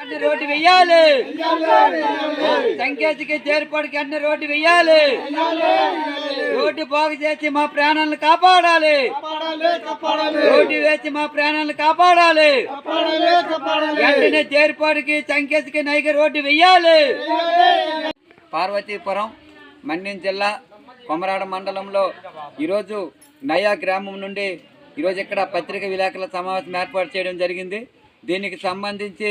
అన్ని రోడ్డు వెయ్యాలి. సంకేతికి చేరుపడికి అన్ని రోడ్డు వెయ్యాలి. రోడ్డు బాగు చేసి మా ప్రాణాలను కాపాడాలి. రోడ్డు వేసి మా ప్రాణాలను కాపాడాలి. వెంటనే చేరుపాడికి సంకేతికి నైక రోడ్డు వెయ్యాలి. పార్వతీపురం మన్యం జిల్లా కొమరాడ మండలంలో ఈరోజు నయా గ్రామం నుండి ఈరోజు ఇక్కడ పత్రిక విలేకరుల సమావేశం ఏర్పాటు చేయడం జరిగింది. దీనికి సంబంధించి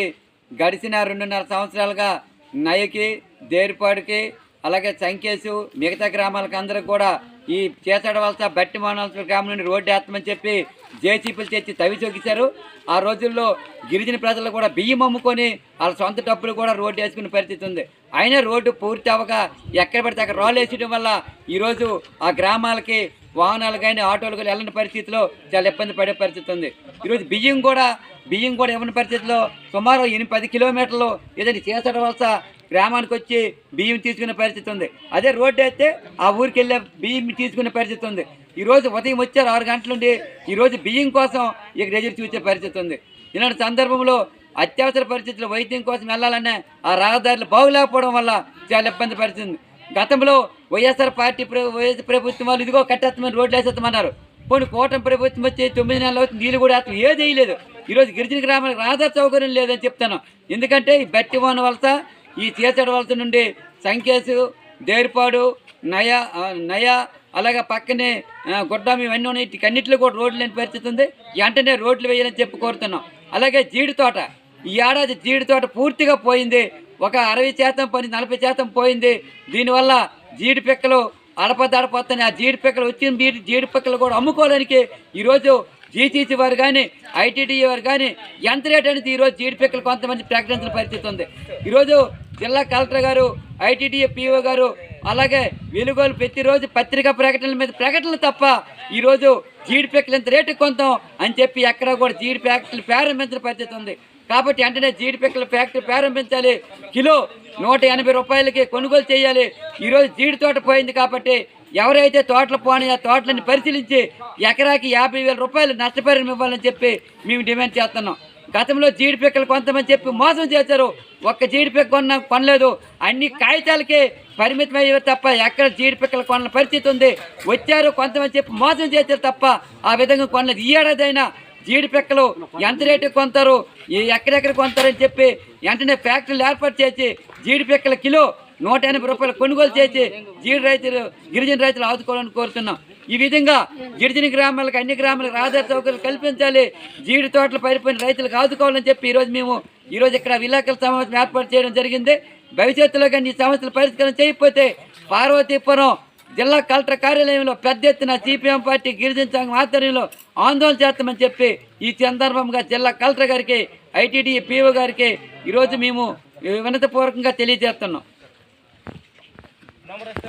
గడిచిన రెండున్నర సంవత్సరాలుగా నయకి దేర్పాడుకి అలాగే సంకేసు మిగతా గ్రామాలకు అందరికి కూడా ఈ చేసడవలస బట్టి మానవలస గ్రామం నుండి రోడ్డు వేస్తామని చెప్పి జేసీపీలు తెచ్చి తవి చొక్కిశారు ఆ రోజుల్లో గిరిజన ప్రజలు కూడా బియ్యం అమ్ముకొని వాళ్ళ సొంత డబ్బులు కూడా రోడ్డు వేసుకునే పరిస్థితి ఉంది. అయినా రోడ్డు పూర్తి అవ్వక ఎక్కడ పడితే అక్కడ రాళ్ళు వేసేయడం వల్ల ఈరోజు ఆ గ్రామాలకి వాహనాలు కానీ ఆటోలు కానీ వెళ్ళని పరిస్థితిలో చాలా ఇబ్బంది పడే పరిస్థితి ఉంది. ఈరోజు బియ్యం కూడా బియ్యం కూడా ఇవ్వని పరిస్థితిలో సుమారు ఎనిమిది పది కిలోమీటర్లు ఏదైనా చేసడం వలస గ్రామానికి వచ్చి బియ్యం తీసుకునే పరిస్థితి ఉంది. అదే రోడ్డు అయితే ఆ ఊరికి వెళ్ళే బియ్యం తీసుకునే పరిస్థితి ఉంది. ఈరోజు ఉదయం వచ్చారు ఆరు గంటల నుండి ఈరోజు బియ్యం కోసం ఇక ఎదురు చూసే పరిస్థితి ఉంది. ఇలాంటి సందర్భంలో అత్యవసర పరిస్థితుల్లో వైద్యం కోసం వెళ్ళాలనే ఆ రహదారులు బాగులేకపోవడం వల్ల చాలా ఇబ్బంది పడుతుంది గతంలో వైఎస్ఆర్ పార్టీ వైఎస్ ప్రభుత్వం వాళ్ళు ఇదిగో కట్టేస్తామని రోడ్లు వేసేస్తామన్నారు పోనీ కూటమి ప్రభుత్వం వచ్చి తొమ్మిది నెలలు అవుతుంది నీళ్ళు కూడా అసలు ఏది వేయలేదు. ఈరోజు గిరిజన గ్రామాలకు రహదారి సౌకర్యం లేదని చెప్తాను. ఎందుకంటే ఈ బట్టి వన వలస ఈ చేసడ వలస నుండి సంకేసు దేర్పాడు నయ నయా నయ అలాగే పక్కనే గుడ్డం ఇవన్నీ ఉన్నాయి. వీటికన్నింటిలో కూడా రోడ్లు లేని పరిస్థితి ఉంది. వెంటనే రోడ్లు వేయాలని చెప్పి కోరుతున్నాం. అలాగే జీడి తోట ఈ ఏడాది జీడి తోట పూర్తిగా పోయింది. ఒక అరవై శాతం పని నలభై శాతం పోయింది. దీనివల్ల జీడి పిక్కలు అడపదడపోతున్నాయి ఆ జీడిపిక్కలు వచ్చిన జీడి జీడిపిక్కలు కూడా అమ్ముకోవడానికి ఈరోజు జీటీసీ వారు కానీ ఐటీడీ వారు కానీ ఎంత రేట్ అనేది ఈరోజు జీడి పిక్కలు కొంతమంది ప్రకటించిన పరిస్థితి ఉంది. ఈరోజు జిల్లా కలెక్టర్ గారు ఐటీడీఏ పిఓ గారు అలాగే వెలుగోలు ప్రతిరోజు పత్రికా ప్రకటనల మీద ప్రకటనలు తప్ప ఈరోజు జీడి పిక్కలు ఎంత రేటు కొంతాం అని చెప్పి ఎక్కడ కూడా జీడి ప్యాకెట్లు ప్రారంభించిన పరిస్థితి ఉంది. కాబట్టి వెంటనే జీడిపిక్కల ఫ్యాక్టరీ ప్రారంభించాలి. కిలో నూట ఎనభై రూపాయలకి కొనుగోలు చేయాలి. ఈరోజు జీడి తోట పోయింది కాబట్టి ఎవరైతే తోటలు పోనీ ఆ తోటలను పరిశీలించి ఎకరాకి యాభై వేల రూపాయలు నష్టపరిహారం ఇవ్వాలని చెప్పి మేము డిమాండ్ చేస్తున్నాం. గతంలో జీడిపిక్కలు కొంతమంది చెప్పి మోసం చేశారు. ఒక్క జీడిపిక్క కొన్న కొనలేదు. అన్ని కాగితాలకే పరిమితం అయ్యే తప్ప ఎక్కడ జీడిపిక్కలు కొన్న పరిస్థితి ఉంది. వచ్చారు కొంతమంది చెప్పి మోసం చేశారు తప్ప ఆ విధంగా కొనలేదు. ఈ ఏడాదైనా జీడిపెక్కలు ఎంత రేటు కొంటారు ఎక్కడెక్కడ కొంటారని చెప్పి వెంటనే ఫ్యాక్టరీలు ఏర్పాటు చేసి జీడిపెక్కల కిలో నూట ఎనభై రూపాయలు కొనుగోలు చేసి జీడి రైతులు గిరిజన రైతులు ఆదుకోవాలని కోరుతున్నాం. ఈ విధంగా గిరిజన గ్రామాలకు అన్ని గ్రామాలకు రహదారి సౌకర్యాలు కల్పించాలి. జీడి తోటలు పడిపోయిన రైతులకు ఆదుకోవాలని చెప్పి ఈరోజు మేము ఈరోజు ఇక్కడ విలేకరుల సమావేశం ఏర్పాటు చేయడం జరిగింది. భవిష్యత్తులో కానీ ఈ సమస్యలు పరిష్కారం చేయకపోతే పార్వతీపురం జిల్లా కలెక్టర్ కార్యాలయంలో పెద్ద ఎత్తున సిపిఎం పార్టీ గిరిజన సంఘం ఆధ్వర్యంలో ఆందోళన చేస్తామని చెప్పి ఈ సందర్భంగా జిల్లా కలెక్టర్ గారికి ఐటీడీ పీఓ గారికి ఈరోజు మేము వినతపూర్వకంగా తెలియజేస్తున్నాం.